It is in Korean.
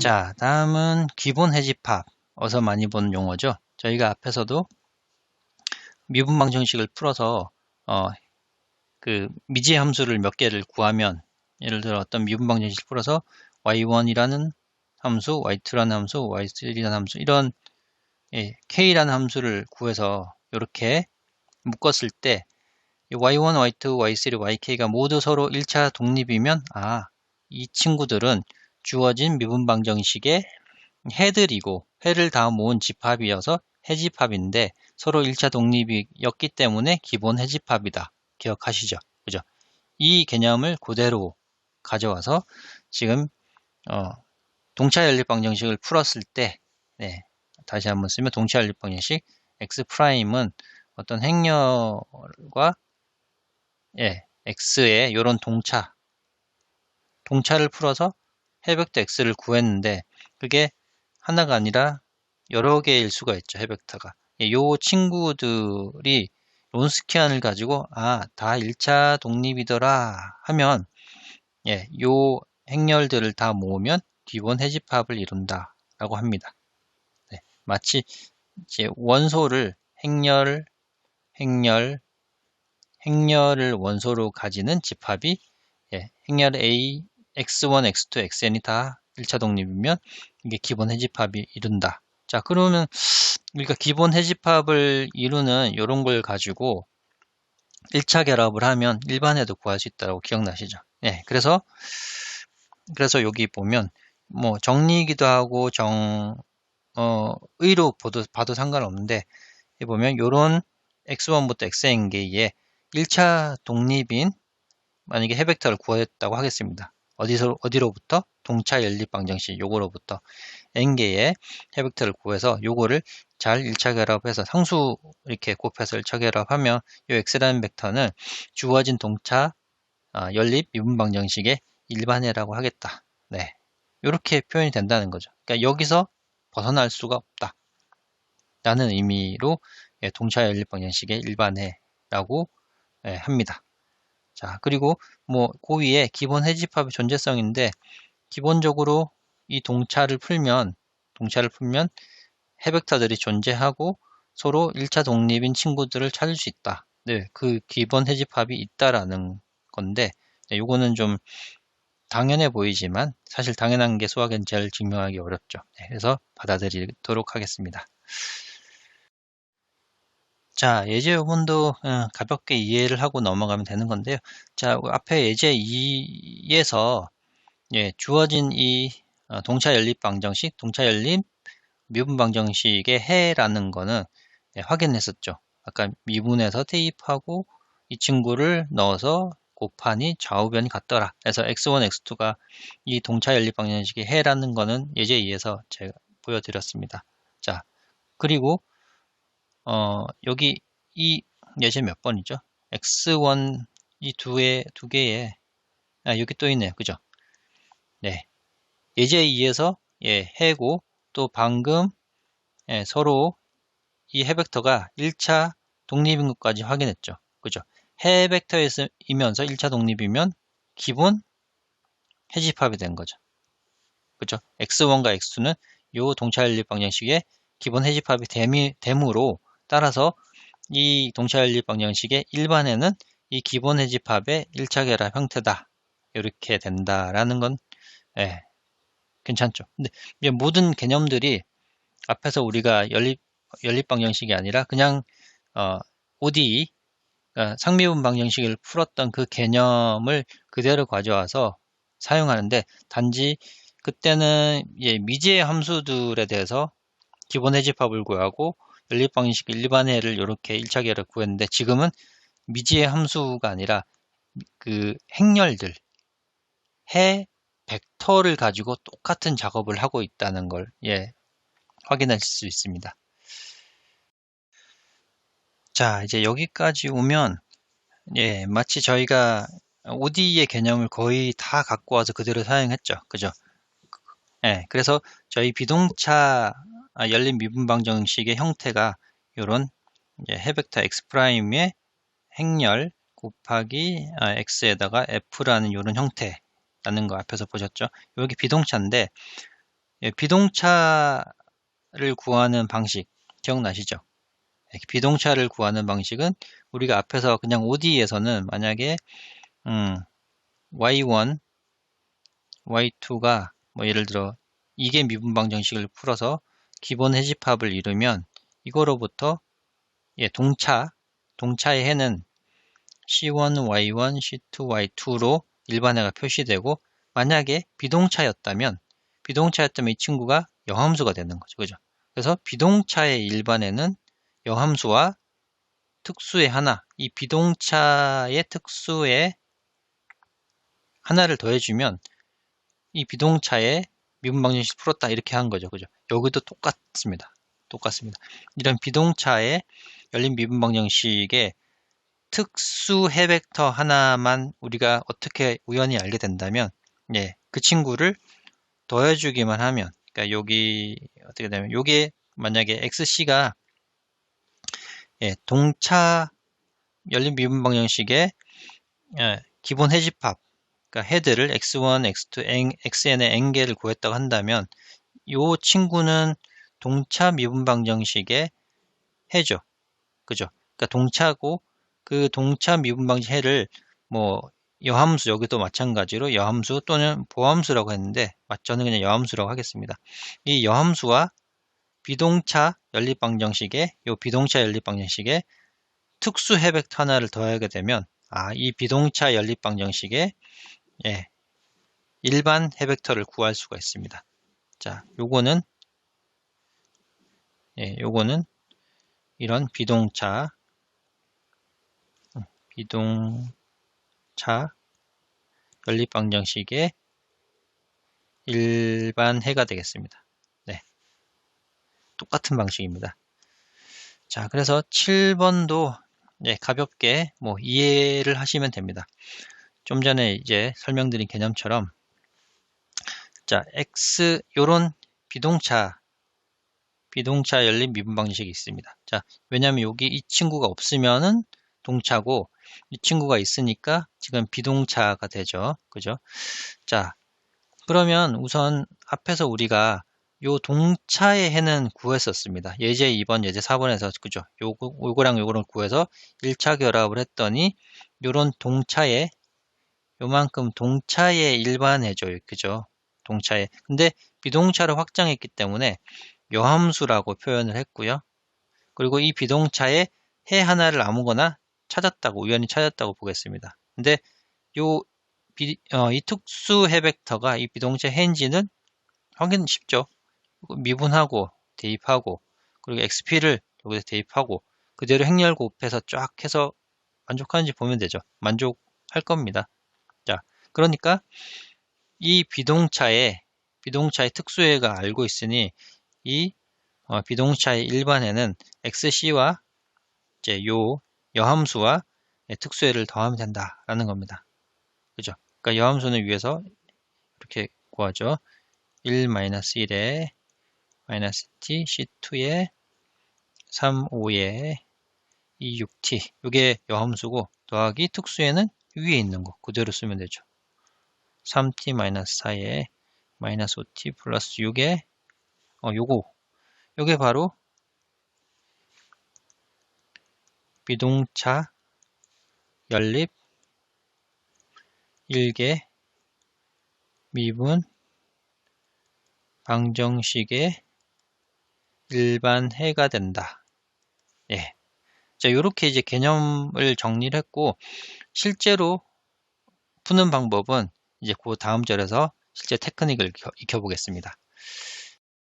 자, 다음은 기본 해집합. 어서 많이 본 용어죠. 저희가 앞에서도 미분방 정식을 풀어서 어, 그 미지의 함수를 몇 개를 구하면 예를 들어 어떤 미분방 정식을 풀어서 y1이라는 함수, y2라는 함수, y3라는 함수 이런 예, k라는 함수를 구해서 이렇게 묶었을 때 y1, y2, y3,yk가 모두 서로 1차 독립이면 아, 이 친구들은 주어진 미분방 정식의 해들이고 해를 다 모은 집합이어서 해집합인데 서로 1차 독립이었기 때문에 기본 해집합이다. 기억하시죠? 그죠? 이 개념을 그대로 가져와서 지금 어, 동차 연립 방 정식을 풀었을 때 네, 다시 한번 쓰면 동차 연립 방 정식 x 프라임은 어떤 행렬과 예, x의 이런 동차 동차를 풀어서 해벡터 x를 구했는데 그게 하나가 아니라 여러 개일 수가 있죠 해벡터가. 예, 요 친구들이 론스키안을 가지고 아 다 1차 독립이더라 하면 예, 요 행렬들을 다 모으면 기본 해집합을 이룬다 라고 합니다. 네, 마치 이제 원소를 행렬 행렬 행렬을 원소로 가지는 집합이 예, 행렬 A x1, x2, xn이 다 1차 독립이면 이게 기본 해집합이 이룬다. 자, 그러면 우리가 기본 해집합을 이루는 이런 걸 가지고 1차 결합을 하면 일반에도 구할 수 있다고 기억나시죠? 네, 그래서 그래서 여기 보면 뭐 정리이기도 하고 정 어, 의로 봐도, 봐도 상관없는데 이 보면 요런 x1부터 xn개의 1차 독립인 만약에 해벡터를 구했다고 하겠습니다. 어디서 어디로부터 동차 연립 방정식 요거로부터 n개의 해벡터를 구해서 요거를 잘 1차 결합해서 상수 이렇게 곱해서 1차 결합하면 요 x라는 벡터는 주어진 동차 아, 연립 미분 방정식의 일반해라고 하겠다. 네. 이렇게 표현이 된다는 거죠. 그러니까 여기서 벗어날 수가 없다. 라는 의미로 예, 동차 연립 방정식의 일반해라고 예, 합니다. 자, 그리고 뭐 고위에 기본 해집합의 존재성인데 기본적으로 이 동차를 풀면 동차를 풀면 해벡터들이 존재하고 서로 1차 독립인 친구들을 찾을 수 있다. 네, 그 기본 해집합이 있다라는 건데 네, 요거는 좀 당연해 보이지만 사실 당연한 게 수학엔 제일 증명하기 어렵죠. 네, 그래서 받아들이도록 하겠습니다. 자, 예제 요문도 어, 가볍게 이해를 하고 넘어가면 되는 건데요. 자, 앞에 예제 2에서 예, 주어진 이 어, 동차 연립 방정식, 동차 연립 미분 방정식의 해라는 거는 예, 확인했었죠. 아까 미분에서 대입하고 이 친구를 넣어서 곱하니 좌우변이 같더라. 그래서 x1, x2가 이 동차 연립 방정식의 해라는 거는 예제 2에서 제가 보여드렸습니다. 자, 그리고 어, 여기 이 예제 몇 번이죠? x1 이 두의 두 개의 아, 여기 또 있네요. 그죠? 네. 예제 2에서 예, 해고 또 방금 예, 서로 이 해벡터가 1차 독립인 것까지 확인했죠. 그죠? 해 벡터이면서 1차 독립이면 기본 해집합이 된 거죠. 그죠? x1과 x2는 요 동차연립 방정식의 기본 해집합이 됨으로 따라서 이 동차연립 방정식의 일반에는 이 기본 해집합의 1차 결합 형태다. 이렇게 된다라는 건 예, 괜찮죠. 근데 모든 개념들이 앞에서 우리가 연립 연립 방정식이 아니라 그냥 어, ODE 그러니까 상미분 방정식을 풀었던 그 개념을 그대로 가져와서 사용하는데 단지 그때는 예, 미지의 함수들에 대해서 기본 해집합을 구하고 연립 방식 일반해를 이렇게 1차 결합 구했는데 지금은 미지의 함수가 아니라 그 행렬들 해 벡터를 가지고 똑같은 작업을 하고 있다는 걸 예, 확인할 수 있습니다. 자, 이제 여기까지 오면 예, 마치 저희가 ODE의 개념을 거의 다 갖고 와서 그대로 사용했죠. 그죠? 예, 그래서 저희 비동차 열린 미분방 정식의 형태가 이런 해벡터 x 프라임의 행렬 곱하기 아, x에다가 f라는 이런 형태라는 거 앞에서 보셨죠? 여기 비동차인데 예, 비동차를 구하는 방식 기억나시죠? 예, 비동차를 구하는 방식은 우리가 앞에서 그냥 OD에서는 만약에 음, y1, y2가 뭐 예를 들어 이게 미분방 정식을 풀어서 기본 해집합을 이루면 이거로부터 예, 동차, 동차의 해는 C1, Y1, C2, Y2로 일반해가 표시되고 만약에 비동차였다면 비동차였다면 이 친구가 여함수가 되는 거죠. 그죠? 그래서 비동차의 일반에는 여함수와 특수의 하나, 이 비동차의 특수의 하나를 더해주면 이 비동차의 미분 방정식 풀었다 이렇게 한 거죠. 그죠? 여기도 똑같습니다. 똑같습니다. 이런 비동차의 열린 미분 방정식의 특수 해벡터 하나만 우리가 어떻게 우연히 알게 된다면 예, 그 친구를 더해주기만 하면 그러니까 여기 어떻게 되면 요게 만약에 xc가 예, 동차 열린 미분 방정식의 예, 기본 해집합 그러니까 헤드를 x1, x2, xn의 n개를 구했다고 한다면 이 친구는 동차 미분방정식의 해죠. 그죠? 그러니까 동차고 그 동차 미분방식 해를 뭐 여함수 여기도 마찬가지로 여함수 또는 보함수라고 했는데 저는 그냥 여함수라고 하겠습니다. 이 여함수와 비동차 연립방정식의 이 비동차 연립방정식에 특수 해벡터 하나를 더하게 되면 아, 이 비동차 연립방정식에 예, 일반 해벡터를 구할 수가 있습니다. 자, 요거는 예, 요거는 이런 비동차 음, 비동차 연립방정식의 일반 해가 되겠습니다. 네. 똑같은 방식입니다. 자, 그래서 7번도 네, 가볍게 뭐 이해를 하시면 됩니다. 좀 전에 이제 설명드린 개념처럼 자, X 요런 비동차 비동차 열린 미분 방식이 있습니다. 자, 왜냐하면 여기 이 친구가 없으면은 동차고 이 친구가 있으니까 지금 비동차가 되죠. 그죠? 자, 그러면 우선 앞에서 우리가 요 동차의 해는 구했었습니다. 예제 2번, 예제 4번에서 그죠? 요거, 요거랑 요거를 구해서 1차 결합을 했더니 요런 동차의 요만큼 동차의 일반해죠. 그죠? 동차의. 근데 비동차를 확장했기 때문에 여함수라고 표현을 했고요. 그리고 이 비동차에 해 하나를 아무거나 찾았다고 우연히 찾았다고 보겠습니다. 근데 요 비, 어, 이 특수 해벡터가 이 비동차 해인지는 확인 쉽죠. 미분하고 대입하고 그리고 XP를 여기서 대입하고 그대로 행렬 곱해서 쫙 해서 만족하는지 보면 되죠. 만족할 겁니다. 자, 그러니까 이 비동차의 비동차의 특수해가 알고 있으니 이 어, 비동차의 일반에는 XC와 이제 요 여함수와 특수해를 더하면 된다라는 겁니다. 그죠? 그러니까 여함수는 위에서 이렇게 구하죠. 1-1에 마이너스 t c2에 3, 5에 2, 6t 이게 여함수고 더하기 특수에는 위에 있는 거 그대로 쓰면 되죠. 3t 마이너스 4에 마이너스 5t 플러스 6에 어, 요거 요게 바로 비동차 연립 일개 미분 방정식의 일반 해가 된다. 예. 자, 이렇게 이제 개념을 정리를 했고, 실제로 푸는 방법은 이제 그 다음 절에서 실제 테크닉을 익혀보겠습니다.